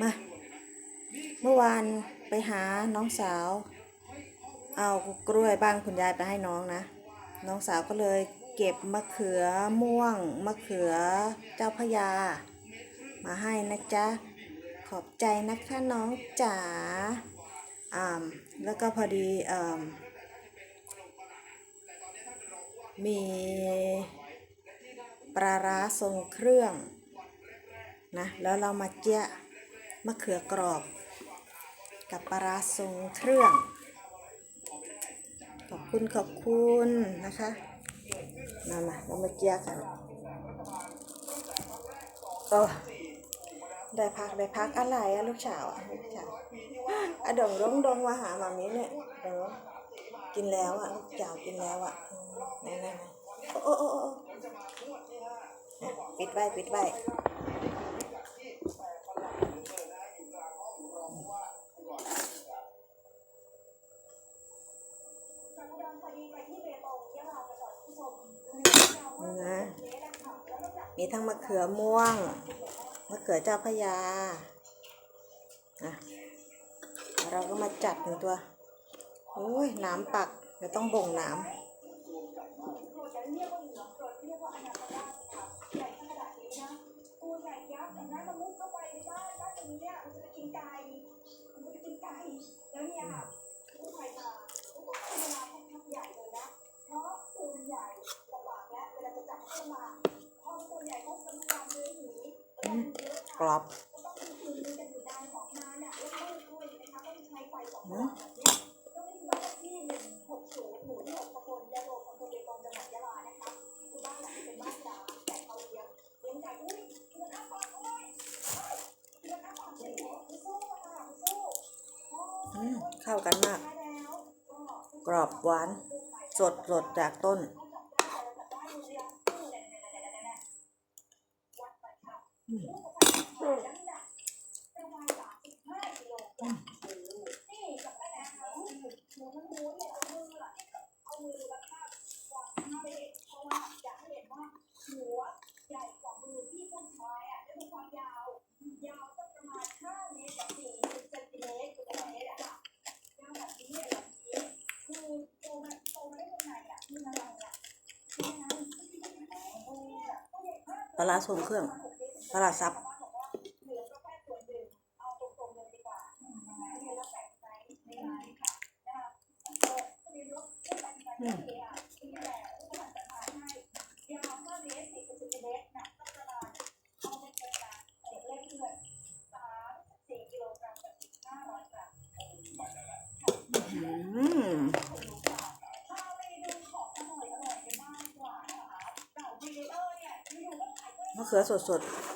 มา เมื่อวานไปหาน้องสาว เอากล้วยบ้านคุณยายไปให้น้องนะ น้องสาวก็เลยเก็บมะเขือม่วง มะเขือเจ้าพยา มาให้นะจ๊ะ ขอบใจนะคะน้องจ๋าอ่าแล้วก็พอดีเอ่มมีปลาร้าทรงเครื่องนะแล้วเรามาเจี๊ยะ มะเขือกรอบ กับปลาทรงเครื่อง ขอบคุณขอบคุณนะคะ มามาเรามาเจียกันโอ้ได้พักได้พักอะไรอะลูกสาวอะลูกสาวอะดงดงดงมาหามามีเนี่ยเดงกินแล้วอะลูกสาวกินแล้วอะอืมไหนนไหนโอ้โอ้โอ้ปิดไว้ปิดไว้ นะมีทั้งมะเขือม่วง มะเขือเจ้าพยาอะเราก็มาจัดหนึ่งตัว โอ้ยน้ำปักเดี๋ยวต้องบ่งน้ำกรอบ อืมอืมเข้ากันมาก กรอบหวาน สดสดจากต้น ปลาร้าทรงเครื่อง ปลาร้าซับ มะเขือสดๆ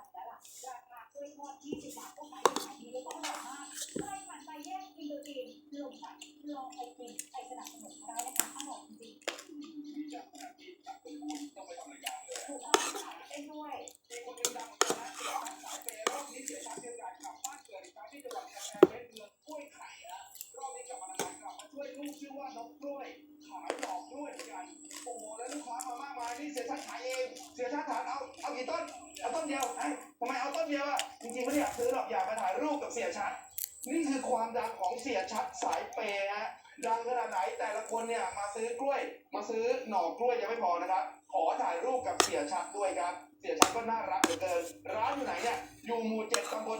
ย เองเสียชัดถามเอาเอากี่ต้นเอาต้นเดียวไอ้ทำไมเอาต้นเดียวอะจริงๆไม่ได้อยากซื้อหรอกอยากมาถ่ายรูปกับเสียชัด นี่คือความดังของเสียชัดสายเปย์ฮะดังขนาดไหนแต่ละคนเนี่ยมาซื้อกล้วย มาซื้อหน่อกล้วยยังไม่พอนะครับ ขอถ่ายรูปกับเสียชัดด้วยครับ เสียชัดก็น่ารักเหลือเกินร้านอยู่ไหนเนี่ยอยู่หมู่เจ็ดตำบล